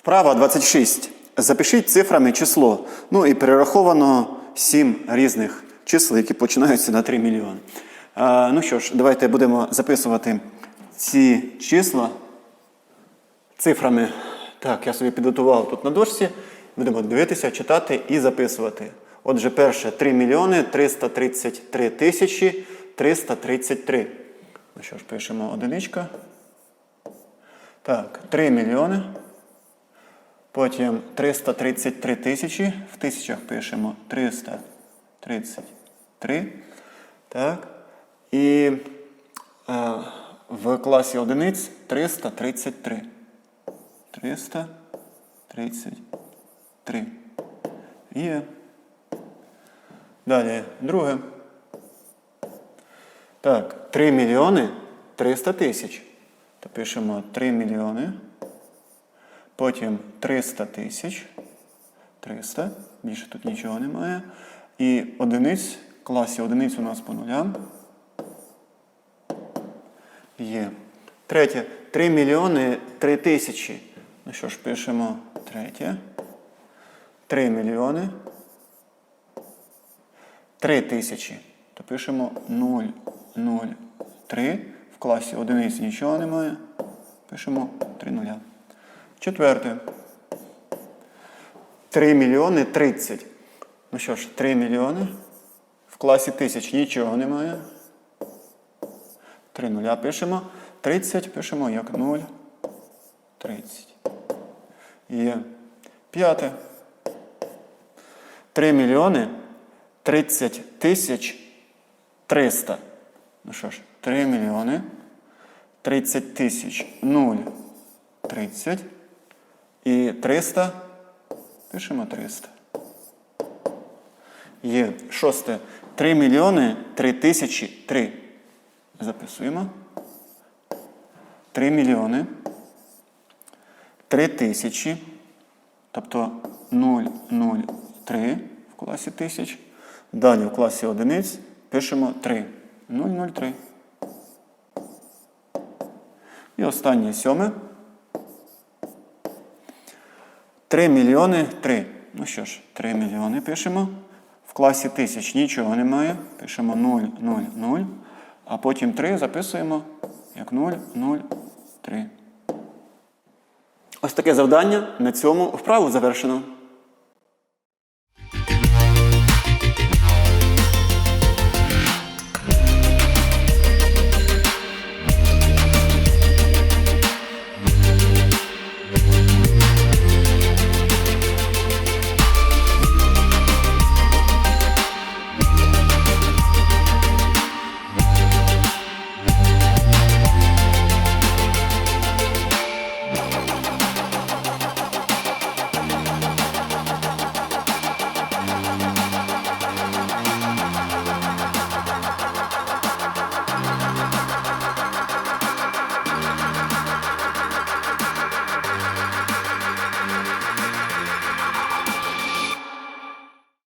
Вправа 26. Запишіть цифрами число. Ну і перераховано 7 різних чисел, які починаються на 3 мільйони. А, ну що ж, давайте будемо записувати ці числа цифрами. Так, я собі підготував тут на дошці. Будемо дивитися, читати і записувати. Отже, перше 3 мільйони 333 тисячі 333. Ну що ж, пишемо одиничка. Так, 3 мільйони. Потім 333 тисячі. В тисячах пишемо 333. Так. І е, в класі одиниць 333. 333. Є. Далі, друге. Так, 3 мільйони 300 тисяч. То пишемо 3 мільйони. Потім 300 тисяч. 300. Більше тут нічого немає. І одиниць, в класі одиниць у нас по нулям. Є. Третє. 3 мільйони 3 тисячі. Ну що ж, пишемо третє. 3 мільйони. 3 тисячі. То пишемо 0, 0, 3. В класі одиниць нічого немає. Пишемо 3 нуля. Четверте. 3 мільйони 30. Ну що ж, 3 мільйони. В класі тисяч нічого немає. 3 нуля пишемо. 30 пишемо як 0. 30. Є. П'яте. 3 мільйони 30 тисяч 300. Ну що ж, 3 мільйони 30 тисяч 0. 30. І 300. Пишемо 300. Є. Шосте. 3 мільйони 3 тисячі 3. Записуємо. 3 мільйони 3 тисячі. Тобто 0,03 в класі тисяч. Далі в класі одиниць пишемо 3. 0,03. І останнє сьоме. 3 мільйони 3. Ну що ж, 3 мільйони пишемо. В класі тисяч нічого немає. Пишемо 0, 0, 0. А потім 3 записуємо як 0, 0, 3. Ось таке завдання. На цьому вправу завершено.